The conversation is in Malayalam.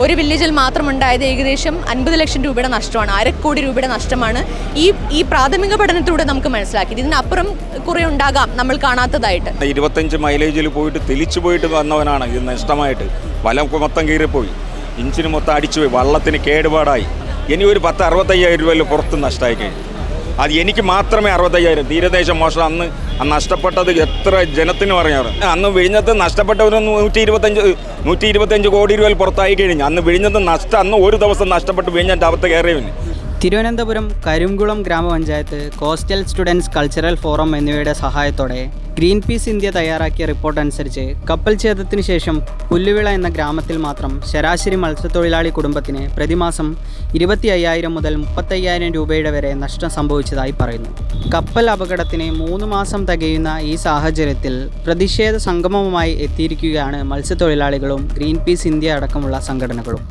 ഒരു വില്ലേജിൽ മാത്രം ഉണ്ടായത് ഏകദേശം അൻപത് ലക്ഷം രൂപയുടെ നഷ്ടമാണ് അരക്കോടി രൂപയുടെ നഷ്ടമാണ്. ഈ ഈ പ്രാഥമിക പഠനത്തിലൂടെ നമുക്ക് മനസ്സിലാക്കി. ഇതിനപ്പുറം കുറേ ഉണ്ടാകാം നമ്മൾ കാണാത്തതായിട്ട്. ഇരുപത്തഞ്ച് മൈലേജിൽ പോയിട്ട് തെളിച്ചു പോയിട്ട് വന്നവനാണ്. ഇത് നഷ്ടമായിട്ട്. വലം മൊത്തം കീറിപ്പോയി. ഇഞ്ചിന് മൊത്തം അടിച്ചുപോയി. വള്ളത്തിന് കേടുപാടായി. ഇനി ഒരു പത്ത് അറുപത്തയ്യായിരം രൂപയിൽ പുറത്ത് നഷ്ടമായി കഴിഞ്ഞു. അത് എനിക്ക് മാത്രമേ അറുപത്തയ്യായിരം. തീരദേശ മോഷണം. അന്ന് നഷ്ടപ്പെട്ടത് എത്ര ജനത്തിന് പറഞ്ഞാറ് അന്ന് വിഴിഞ്ഞത്ത് നഷ്ടപ്പെട്ടവര് നൂറ്റി ഇരുപത്തഞ്ച് നൂറ്റി ഇരുപത്തഞ്ച് കോടി രൂപയിൽ പുറത്തായി കഴിഞ്ഞു. അന്ന് വിഴിഞ്ഞത്ത് നഷ്ടം അന്ന് ഒരു ദിവസം നഷ്ടപ്പെട്ട് വിഴിഞ്ഞ അവസ്ഥ കയറിയവന്. തിരുവനന്തപുരം കരിങ്കുളം ഗ്രാമപഞ്ചായത്ത് കോസ്റ്റൽ സ്റ്റുഡൻസ് കൾച്ചറൽ ഫോറം എന്നിവയുടെ സഹായത്തോടെ ഗ്രീൻ പീസ് ഇന്ത്യ തയ്യാറാക്കിയ റിപ്പോർട്ട് അനുസരിച്ച് കപ്പൽ ഛേദത്തിന് ശേഷം പുല്ലുവിള എന്ന ഗ്രാമത്തിൽ മാത്രം ശരാശരി മത്സ്യത്തൊഴിലാളി കുടുംബത്തിന് പ്രതിമാസം ഇരുപത്തി അയ്യായിരം മുതൽ മുപ്പത്തയ്യായിരം രൂപയുടെ വരെ നഷ്ടം സംഭവിച്ചതായി പറയുന്നു. കപ്പൽ അപകടത്തിന് മൂന്ന് മാസം തികയുന്ന ഈ സാഹചര്യത്തിൽ പ്രതിഷേധ സംഗമവുമായി എത്തിയിരിക്കുകയാണ് മത്സ്യത്തൊഴിലാളികളും ഗ്രീൻ പീസ് ഇന്ത്യ അടക്കമുള്ള സംഘടനകളും.